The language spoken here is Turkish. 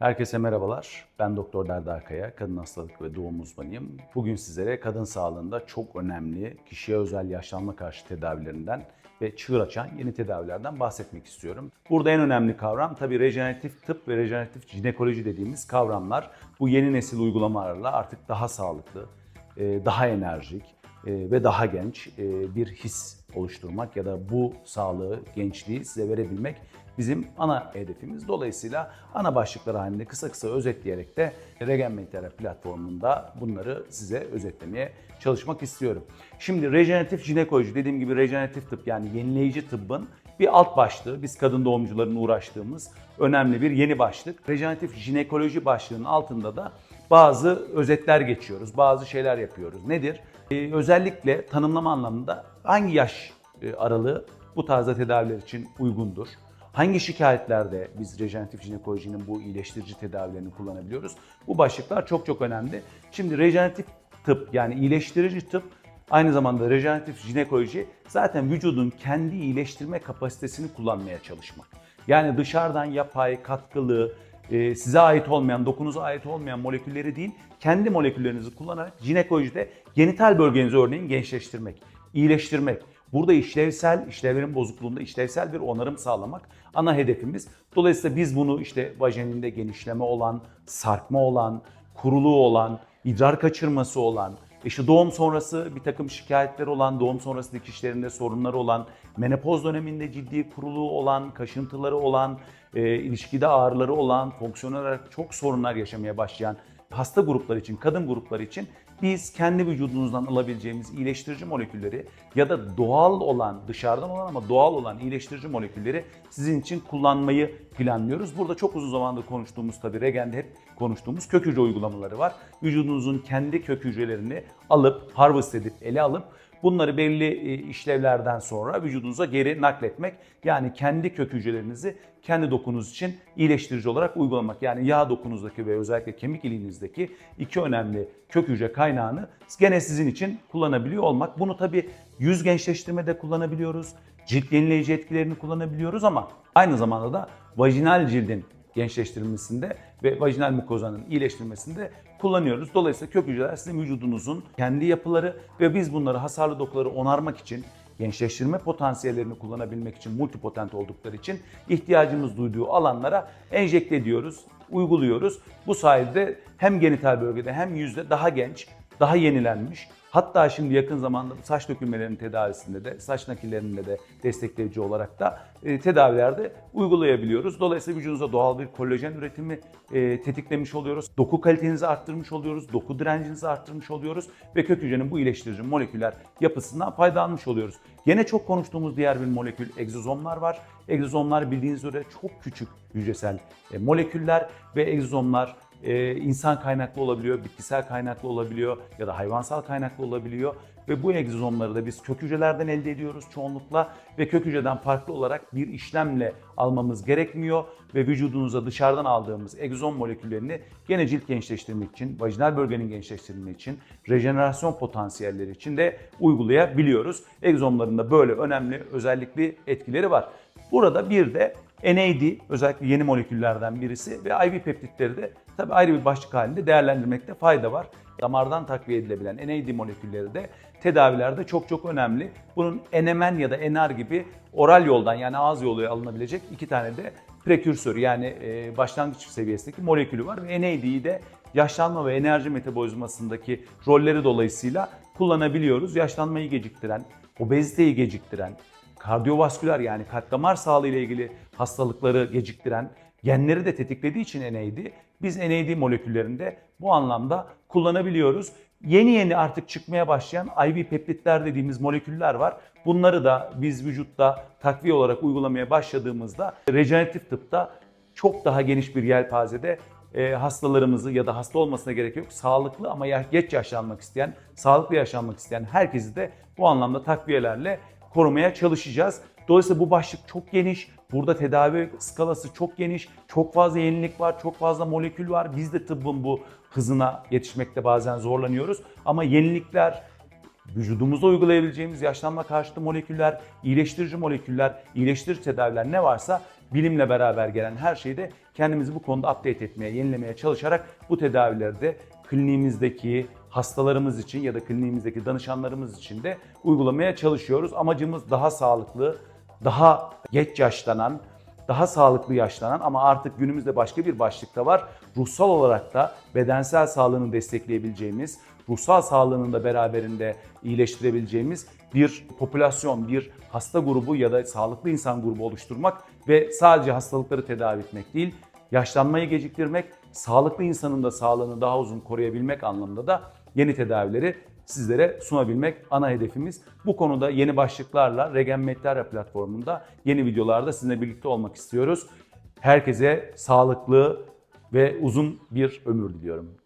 Herkese merhabalar. Ben Doktor Derda Akaya, kadın hastalık ve doğum uzmanıyım. Bugün sizlere kadın sağlığında çok önemli kişiye özel yaşlanma karşı tedavilerinden ve çığır açan yeni tedavilerden bahsetmek istiyorum. Burada en önemli kavram tabii rejeneratif tıp ve rejeneratif jinekoloji dediğimiz kavramlar. Bu yeni nesil uygulamalarla artık daha sağlıklı, e, daha enerjik ve daha genç e, bir his oluşturmak ya da bu sağlığı, gençliği size verebilmek bizim ana hedefimiz. Dolayısıyla ana başlıklar halinde kısa kısa özetleyerek de Regen Meditera platformunda bunları size özetlemeye çalışmak istiyorum. Şimdi rejeneratif jinekoloji dediğim gibi rejeneratif tıp yani yenileyici tıbbın bir alt başlığı, biz kadın doğumcuların uğraştığımız önemli bir yeni başlık. Rejeneratif jinekoloji başlığının altında da bazı özetler geçiyoruz, bazı şeyler yapıyoruz. Nedir? Ee, özellikle tanımlama anlamında hangi yaş e, aralığı bu tarzda tedaviler için uygundur? Hangi şikayetlerde biz rejeneratif jinekolojinin bu iyileştirici tedavilerini kullanabiliyoruz? Bu başlıklar çok çok önemli. Şimdi rejeneratif tıp yani iyileştirici tıp aynı zamanda rejeneratif jinekoloji zaten vücudun kendi iyileştirme kapasitesini kullanmaya çalışmak. Yani dışarıdan yapay, katkılı, e, size ait olmayan, dokunuza ait olmayan molekülleri değil, kendi moleküllerinizi kullanarak jinekolojide genital bölgenizi örneğin gençleştirmek, iyileştirmek. Burada işlevsel, işlevlerin bozukluğunda işlevsel bir onarım sağlamak ana hedefimiz. Dolayısıyla biz bunu işte vajeninde genişleme olan, sarkma olan, kuruluğu olan, idrar kaçırması olan, işte doğum sonrası bir takım şikayetler olan, doğum sonrası dikişlerinde sorunları olan, menopoz döneminde ciddi kuruluğu olan, kaşıntıları olan, e, ilişkide ağrıları olan, fonksiyonel olarak çok sorunlar yaşamaya başlayan hasta grupları için, kadın grupları için biz kendi vücudunuzdan alabileceğimiz iyileştirici molekülleri ya da doğal olan, dışarıdan olan ama doğal olan iyileştirici molekülleri sizin için kullanmayı planlıyoruz. Burada çok uzun zamandır konuştuğumuz tabii Regen'de hep konuştuğumuz kök hücre uygulamaları var. Vücudunuzun kendi kök hücrelerini alıp, harvest edip, ele alıp bunları belli e, işlevlerden sonra vücudunuza geri nakletmek. Yani kendi kök hücrelerinizi kendi dokunuz için iyileştirici olarak uygulamak. Yani yağ dokunuzdaki ve özellikle kemik iliğinizdeki iki önemli kök hücre kaynağını gene sizin için kullanabiliyor olmak. Bunu tabii yüz gençleştirmede kullanabiliyoruz. Cilt yenileyici etkilerini kullanabiliyoruz ama aynı zamanda da vajinal cildin gençleştirilmesinde ve vajinal mukozanın iyileştirilmesinde kullanıyoruz. Dolayısıyla kök hücreler sizin vücudunuzun kendi yapıları ve biz bunları hasarlı dokuları onarmak için gençleştirme potansiyellerini kullanabilmek için multipotent oldukları için ihtiyacımız duyduğu alanlara enjekte ediyoruz, uyguluyoruz. Bu sayede hem genital bölgede hem yüzde daha genç, daha yenilenmiş, Hatta şimdi yakın zamanda saç dökülmelerinin tedavisinde de, saç nakillerinde de destekleyici olarak da e, tedavilerde uygulayabiliyoruz. Dolayısıyla vücudunuza doğal bir kolajen üretimi e, tetiklemiş oluyoruz. Doku kalitenizi arttırmış oluyoruz, doku direncinizi arttırmış oluyoruz ve kök hücrenin bu iyileştirici moleküler yapısından faydalanmış oluyoruz. Yine çok konuştuğumuz diğer bir molekül egzozomlar var. Egzozomlar bildiğiniz üzere çok küçük hücresel e, moleküller ve egzozomlar e, insan kaynaklı olabiliyor, bitkisel kaynaklı olabiliyor ya da hayvansal kaynaklı olabiliyor. Ve bu egzozomları da biz kök hücrelerden elde ediyoruz çoğunlukla ve kök hücreden farklı olarak bir işlemle almamız gerekmiyor ve vücudunuza dışarıdan aldığımız egzozom moleküllerini gene cilt gençleştirmek için, vajinal bölgenin gençleştirilmek için, rejenerasyon potansiyelleri için de uygulayabiliyoruz. Egzozomların da böyle önemli özellikli etkileri var. Burada bir de NAD özellikle yeni moleküllerden birisi ve IV peptitleri de tabii ayrı bir başlık halinde değerlendirmekte fayda var. Damardan takviye edilebilen NAD molekülleri de tedavilerde çok çok önemli. Bunun NMN ya da NR gibi oral yoldan yani ağız yoluyla alınabilecek iki tane de prekürsör yani e, başlangıç seviyesindeki molekülü var ve NAD'yi de yaşlanma ve enerji metabolizmasındaki rolleri dolayısıyla kullanabiliyoruz. Yaşlanmayı geciktiren, obeziteyi geciktiren, kardiyovasküler yani kalp damar sağlığı ile ilgili hastalıkları geciktiren genleri de tetiklediği için NAD biz NAD moleküllerinde bu anlamda kullanabiliyoruz. Yeni yeni artık çıkmaya başlayan IV peptitler dediğimiz moleküller var. Bunları da biz vücutta takviye olarak uygulamaya başladığımızda rejeneratif tıpta çok daha geniş bir yelpazede e, hastalarımızı ya da hasta olmasına gerek yok. Sağlıklı ama geç yaşlanmak isteyen, sağlıklı yaşlanmak isteyen herkesi de bu anlamda takviyelerle korumaya çalışacağız. Dolayısıyla bu başlık çok geniş. Burada tedavi skalası çok geniş. Çok fazla yenilik var, çok fazla molekül var. Biz de tıbbın bu hızına yetişmekte bazen zorlanıyoruz. Ama yenilikler, vücudumuzda uygulayabileceğimiz yaşlanma karşıtı moleküller, iyileştirici moleküller, iyileştirici tedaviler ne varsa bilimle beraber gelen her şeyi de kendimizi bu konuda update etmeye, yenilemeye çalışarak bu tedavileri de kliniğimizdeki hastalarımız için ya da kliniğimizdeki danışanlarımız için de uygulamaya çalışıyoruz. Amacımız daha sağlıklı, daha geç yaşlanan, daha sağlıklı yaşlanan ama artık günümüzde başka bir başlıkta var. Ruhsal olarak da bedensel sağlığını destekleyebileceğimiz, ruhsal sağlığını da beraberinde iyileştirebileceğimiz bir popülasyon, bir hasta grubu ya da sağlıklı insan grubu oluşturmak ve sadece hastalıkları tedavi etmek değil, yaşlanmayı geciktirmek, sağlıklı insanın da sağlığını daha uzun koruyabilmek anlamında da yeni tedavileri sizlere sunabilmek ana hedefimiz. Bu konuda yeni başlıklarla Regen Medterra platformunda yeni videolarda sizinle birlikte olmak istiyoruz. Herkese sağlıklı ve uzun bir ömür diliyorum.